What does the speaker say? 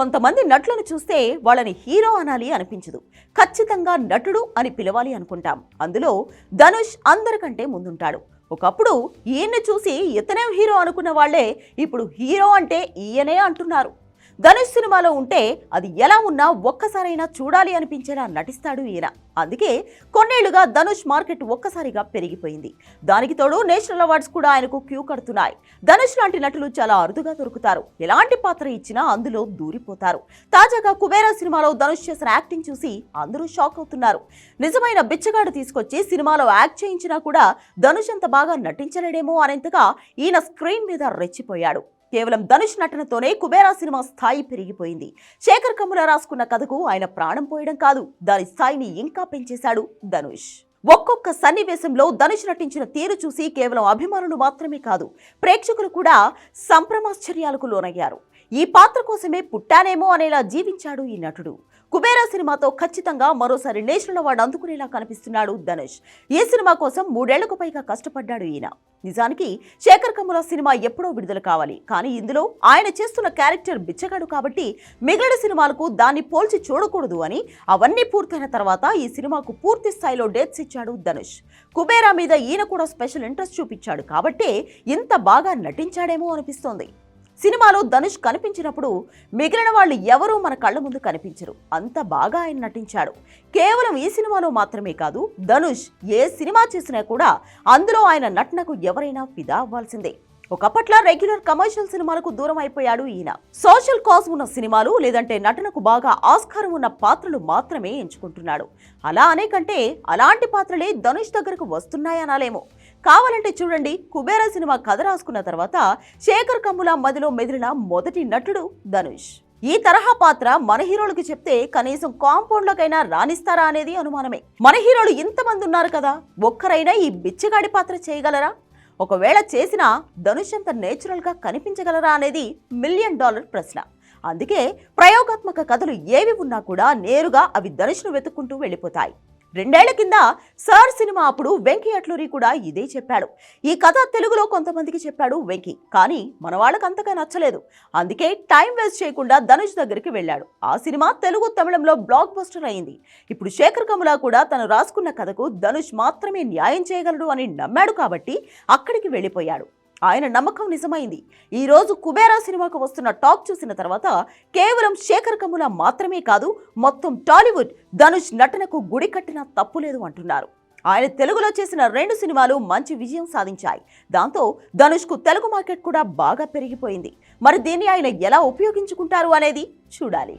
కొంతమంది నటులను చూస్తే వాళ్ళని హీరో అనాలి అనిపించదు. ఖచ్చితంగా నటుడు అని పిలవాలి అనుకుంటాం. అందులో ధనుష్ అందరికంటే ముందుంటాడు. ఒకప్పుడు ఈయన్ని చూసి ఇతనే హీరో అనుకున్న వాళ్ళే ఇప్పుడు హీరో అంటే ఈయనే అంటున్నారు. ధనుష్ సినిమాలో ఉంటే అది ఎలా ఉన్నా ఒక్కసారైనా చూడాలి అనిపించేలా నటిస్తాడు ఈయన. అందుకే కొన్నేళ్ళుగా ధనుష్ మార్కెట్ ఒక్కసారిగా పెరిగిపోయింది. దానికి తోడు నేషనల్ అవార్డ్స్ కూడా ఆయనకు క్యూ కడుతున్నాయి. ధనుష్ లాంటి నటులు చాలా అరుదుగా దొరుకుతారు. ఎలాంటి పాత్ర ఇచ్చినా అందులో దూరిపోతారు. తాజాగా కుబేరా సినిమాలో ధనుష్ చేసిన యాక్టింగ్ చూసి అందరూ షాక్ అవుతున్నారు. నిజమైన బిచ్చగాడు తీసుకొచ్చి సినిమాలో యాక్ట్ చేయించినా కూడా ధనుష్ అంత బాగా నటించలేడేమో అనేంతగా ఈయన స్క్రీన్ మీద రెచ్చిపోయాడు. కేవలం ధనుష్ నటనతోనే కుబేరా సినిమా స్థాయి పెరిగిపోయింది. శేఖర్ కమ్ముల రాసుకున్న కథకు ఆయన ప్రాణం పోయడం కాదు దాని స్థాయిని ఇంకా పెంచేశాడు ధనుష్. ఒక్కొక్క సన్నివేశంలో ధనుష్ నటించిన తీరు చూసి కేవలం అభిమానులు మాత్రమే కాదు ప్రేక్షకులు కూడా సంభ్రమాశ్చర్యాలకు లోనయ్యారు. ఈ పాత్ర కోసమే పుట్టానేమో అనేలా జీవించాడు ఈ నటుడు. కుబేరా సినిమాతో ఖచ్చితంగా మరోసారి నేషనల్ అవార్డు అందుకునేలా కనిపిస్తున్నాడు ధనుష్. ఈ సినిమా కోసం మూడేళ్ళకు పైగా కష్టపడ్డాడు ఈయన. నిజానికి శేఖర్ కమ్ముల సినిమా ఎప్పుడో విడుదల కావాలి. కానీ ఇందులో ఆయన చేస్తున్న క్యారెక్టర్ బిచ్చగాడు కాబట్టి మిగిలిన సినిమాలకు దాన్ని పోల్చి చూడకూడదు అని అవన్నీ పూర్తయిన తర్వాత ఈ సినిమాకు పూర్తి స్థాయిలో డేట్స్ ఇచ్చాడు ధనుష్. కుబేరా మీద ఈయన కూడా స్పెషల్ ఇంట్రెస్ట్ చూపించాడు కాబట్టే ఇంత బాగా నటించాడేమో అనిపిస్తోంది. సినిమాలో ధనుష్ కనిపించినప్పుడు మిగిలిన వాళ్ళు ఎవరూ మన కళ్ళ ముందు కనిపించరు. అంత బాగా ఆయన నటించాడు. కేవలం ఈ సినిమాలో మాత్రమే కాదు ధనుష్ ఏ సినిమా చేసినా కూడా అందులో ఆయన నటనకు ఎవరైనా ఫిదా అవ్వాల్సిందే. ఒకప్పట్ల రెగ్యులర్ కమర్షియల్ సినిమాలకు దూరం అయిపోయాడు ఈయన. సోషల్ కాజ్ ఉన్న సినిమాలు లేదంటే నటనకు బాగా ఆస్కారం ఉన్న పాత్రలు మాత్రమే ఎంచుకుంటున్నాడు. అలా అనే కంటే అలాంటి పాత్రలే ధనుష్ దగ్గరకు వస్తున్నాయనాలేమో. కావాలంటే చూడండి కుబేర సినిమా కథ రాసుకున్న తర్వాత శేఖర్ కమ్ముల మదిలో మెదిలిన మొదటి నటుడు ధనుష్. ఈ తరహా పాత్ర మన హీరోలకు చెప్తే కనీసం కాంపౌండ్లకైనా రాణిస్తారా అనేది అనుమానమే. మన హీరోలు ఇంతమంది ఉన్నారు కదా ఒక్కరైనా ఈ బిచ్చగాడి పాత్ర చేయగలరా? ఒకవేళ చేసినా ధనుష్ అంత నేచురల్గా కనిపించగలరా అనేది మిలియన్ డాలర్ ప్రశ్న. అందుకే ప్రయోగాత్మక కథలు ఏవి ఉన్నా కూడా నేరుగా అవి ధనుష్ను వెతుక్కుంటూ వెళ్ళిపోతాయి. రెండేళ్ళ కింద సార్ సినిమా అప్పుడు వెంకీ అట్లూరి కూడా ఇదే చెప్పాడు. ఈ కథ తెలుగులో కొంతమందికి చెప్పాడు వెంకీ కానీ మన వాళ్ళకి అంతగా నచ్చలేదు. అందుకే టైం వేస్ట్ చేయకుండా ధనుష్ దగ్గరికి వెళ్ళాడు. ఆ సినిమా తెలుగు తమిళంలో బ్లాక్ బస్టర్ అయింది. ఇప్పుడు శేఖర్ కమలా కూడా తను రాసుకున్న కథకు ధనుష్ మాత్రమే న్యాయం చేయగలడు అని నమ్మాడు కాబట్టి అక్కడికి వెళ్ళిపోయాడు. ఆయన నమ్మకం నిజమైంది. ఈ రోజు కుబేరా సినిమాకు వస్తున్న టాక్ చూసిన తర్వాత కేవలం శేఖర్ కమ్ముల మాత్రమే కాదు మొత్తం టాలీవుడ్ ధనుష్ నటనకు గుడి కట్టినా తప్పులేదు అంటున్నారు. ఆయన తెలుగులో చేసిన రెండు సినిమాలు మంచి విజయం సాధించాయి. దాంతో ధనుష్కు తెలుగు మార్కెట్ కూడా బాగా పెరిగిపోయింది. మరి దీన్ని ఆయన ఎలా ఉపయోగించుకుంటారు అనేది చూడాలి.